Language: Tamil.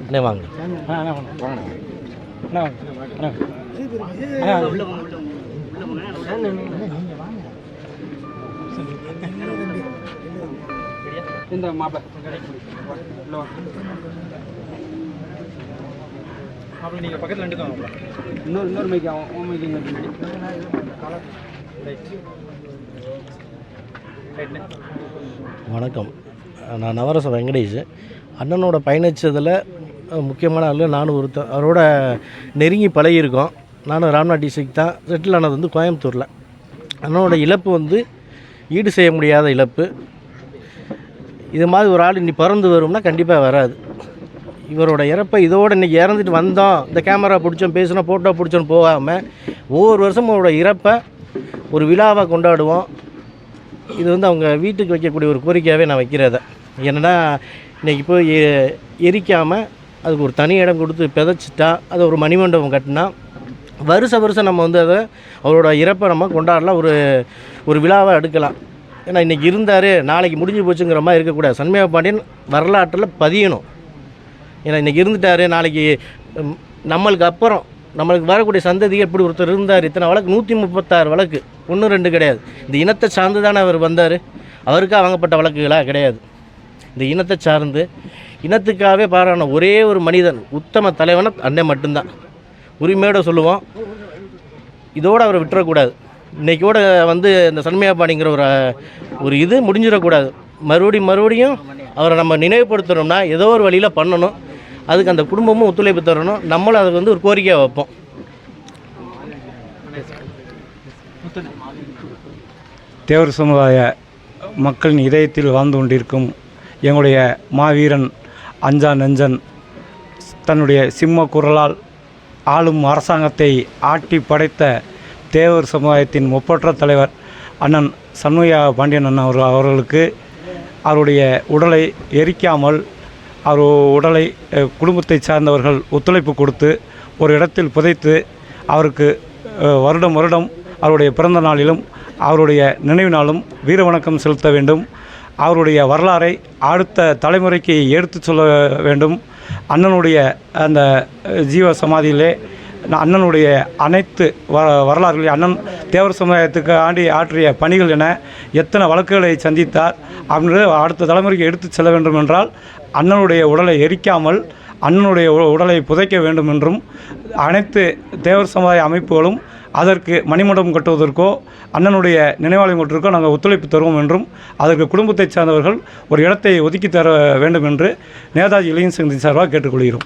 அண்ணே வாங்க இந்த மாப்பிள்ள அப்புறம் நீங்கள் பக்கத்தில் நின்றுக்கோங்க இன்னொரு இன்னொரு மைக்கு அவன் உன் மைக்கு இங்கே பின்னாடி ரைட் ரைட்ண்ணே வணக்கம். நான் நவரச வெங்கடேஷ். அண்ணனோட பயணித்ததில் முக்கியமான ஆள் நானும் ஒருத்தன். அவரோட நெருங்கி பழகியிருக்கோம். நானும் ராம்நாத் டிஸ்ட்ரிக் தான். செட்டில் ஆனது வந்து கோயம்புத்தூரில். அண்ணனோட இழப்பு வந்து ஈடு செய்ய முடியாத இழப்பு. இது மாதிரி ஒரு ஆள் இன்னி பறந்து வரும்னா கண்டிப்பாக வராது. இவரோட இறப்பை இதோடு இன்றைக்கி இறந்துட்டு வந்தோம். இந்த கேமரா பிடிச்சோம் பேசினோம் ஃபோட்டோ பிடிச்சோன்னு போகாமல் ஒவ்வொரு வருஷமும் அவரோட இறப்பை ஒரு விழாவாக கொண்டாடுவோம். இது வந்து அவங்க வீட்டுக்கு வைக்கக்கூடிய ஒரு கோரிக்கையாகவே நான் வைக்கிறத என்னென்னா இன்றைக்கி போய் எரிக்காமல் அதுக்கு ஒரு தனி இடம் கொடுத்து பிதைச்சிட்டா அது ஒரு மணிமண்டபம் கட்டினா வருஷ வருஷம் நம்ம வந்து அதை அவரோட இறப்பை நம்ம கொண்டாடலாம் ஒரு ஒரு விழாவாக எடுக்கலாம். ஏன்னா இன்றைக்கி இருந்தார் நாளைக்கு முடிஞ்சு போச்சுங்கிற மாதிரி இருக்கக்கூடாது. சண்முக பாண்டியன் வரலாற்றில் பதியணும். ஏன்னா இன்றைக்கி இருந்துட்டார் நாளைக்கு நம்மளுக்கு அப்புறம் நம்மளுக்கு வரக்கூடிய சந்ததி எப்படி ஒருத்தர் இருந்தார். இத்தனை வழக்கு நூற்றி முப்பத்தாறு வழக்கு. ஒன்று ரெண்டு கிடையாது. இந்த இனத்தை சார்ந்து தானே அவர் வந்தார். அவருக்காக வாங்கப்பட்ட வழக்குகளாக கிடையாது. இந்த இனத்தை சார்ந்து இனத்துக்காகவே பாராட்டின ஒரே ஒரு மனிதன் உத்தம தலைவன அண்ணன் மட்டும்தான். உரிமையோட சொல்லுவோம். இதோடு அவரை விட்டுறக்கூடாது. இன்றைக்கோட வந்து இந்த சண்மையாப்பாடிங்கிற ஒரு ஒரு இது முடிஞ்சிடக்கூடாது. மறுபடியும் மறுபடியும் அவரை நம்ம நினைவுபடுத்தணும்னா ஏதோ ஒரு வழியில் பண்ணணும். அதுக்கு அந்த குடும்பமும் ஒத்துழைப்பு தரணும். நம்மளும் அதுக்கு வந்து ஒரு கோரிக்கையாக வைப்போம். தேவர் சமுதாய மக்களின் இதயத்தில் வாழ்ந்து கொண்டிருக்கும் எங்களுடைய மாவீரன் அஞ்சா நெஞ்சன் தன்னுடைய சிம்ம குரலால் ஆளும் அரசாங்கத்தை ஆட்டி படைத்த தேவர் சமுதாயத்தின் ஒப்பற்ற தலைவர் அண்ணன் சண்முக பாண்டியன் அண்ணன் அவர் அவர்களுக்கு அவருடைய உடலை எரிக்காமல் அவர் உடலை குடும்பத்தை சார்ந்தவர்கள் ஒத்துழைப்பு கொடுத்து ஒரு இடத்தில் புதைத்து அவருக்கு வருடம் வருடம் அவருடைய பிறந்த நாளிலும் அவருடைய நினைவு நாளும் வீர வணக்கம் செலுத்த வேண்டும். அவருடைய வரலாறை அடுத்த தலைமுறைக்கு எடுத்துச் சொல்ல வேண்டும். அண்ணனுடைய அந்த ஜீவ சமாதியிலே அண்ணனுடைய அனைத்து வ வரலாறுகளையும் அண்ணன் தேவர் சமுதாயத்துக்கு ஆண்டி ஆற்றிய பணிகள் என எத்தனை வழக்குகளை சந்தித்தார் அப்படின்னு அடுத்த தலைமுறைக்கு எடுத்து செல்ல வேண்டும் என்றால் அண்ணனுடைய உடலை எரிக்காமல் அண்ணனுடைய உ- உடலை புதைக்க வேண்டும் என்றும் அனைத்து தேவர் சமுதாய அமைப்புகளும் அதற்கு மணிமண்டபம் கட்டுவதற்கோ அண்ணனுடைய நினைவாலயம் கட்டுவதற்கோ நாங்கள் ஒத்துழைப்பு தருவோம் என்றும் அதற்கு குடும்பத்தைச் சார்ந்தவர்கள் ஒரு இடத்தை ஒதுக்கி தர வேண்டும் என்று நேதாஜி இளைஞர் சங்கத்தின் சார்பாக கேட்டுக்கொள்கிறோம்.